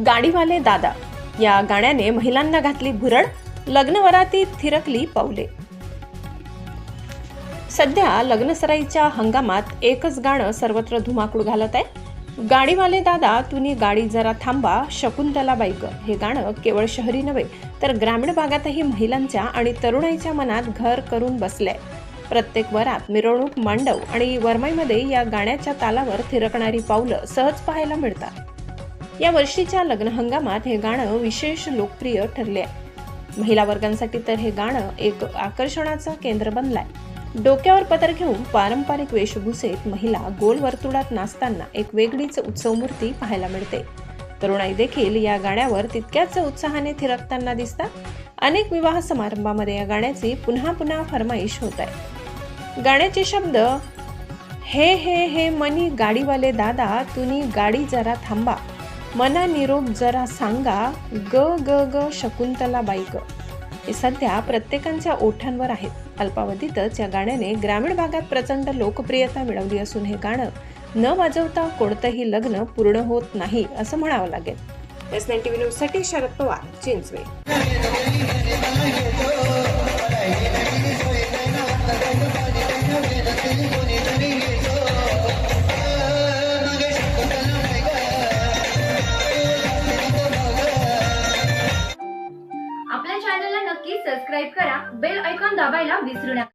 गाडीवाले दादा. या गाण्याने महिलांना घातली भुरळ लग्नवरातीत थिरकली पावले. सध्या लग्नसराईच्या हंगामात एकच गाणं सर्वत्र धुमाकूळ घालत आहे. गाडीवाले दादा तुम्ही गाडी जरा थांबा शकुंतला बाईक. हे गाणं केवळ शहरी नव्हे तर ग्रामीण भागातही महिलांच्या आणि तरुणाईच्या मनात घर करून बसलंय. प्रत्येक वरात मिरवणूक मांडव आणि वरमाईमध्ये या गाण्याच्या तालावर थिरकणारी पावलं सहज पाहायला मिळतात. या वर्षीच्या लग्न हंगामात हे गाणं विशेष लोकप्रिय ठरले आहे महिला वर्गांसाठी तर हे गाणं एक आकर्षणाचं केंद्र बनलाय. डोक्यावर पदर घेऊन पारंपरिक वेशभूषेत महिला गोल वर्तुळात नाचताना एक वेगळीच उत्सव मूर्ती पाहायला मिळते. तरुणाई देखील या गाण्यावर तितक्याच उत्साहाने थिरकताना दिसतात. अनेक विवाह समारंभामध्ये या गाण्याची पुन्हा पुन्हा फरमाईश होत आहे गाण्याचे शब्द हे हे हे मनी गाडीवाले दादा तुम्ही गाडी जरा थांबा. मना निरोप जरा सांगा ग ग ग शकुंतला बाईक हे सध्या प्रत्येकांच्या ओठांवर आहेत. अल्पावधीतच या गाण्याने ग्रामीण भागात प्रचंड लोकप्रियता मिळवली असून हे गाणं न वाजवता कोणतंही लग्न पूर्ण होत नाही असं म्हणावं लागेल. एस नाईन टीव्ही न्यूजसाठी शरद पवार चिंचवे. सबस्क्राईब करा बेल ऐकॉन दाबायला विसरू नका.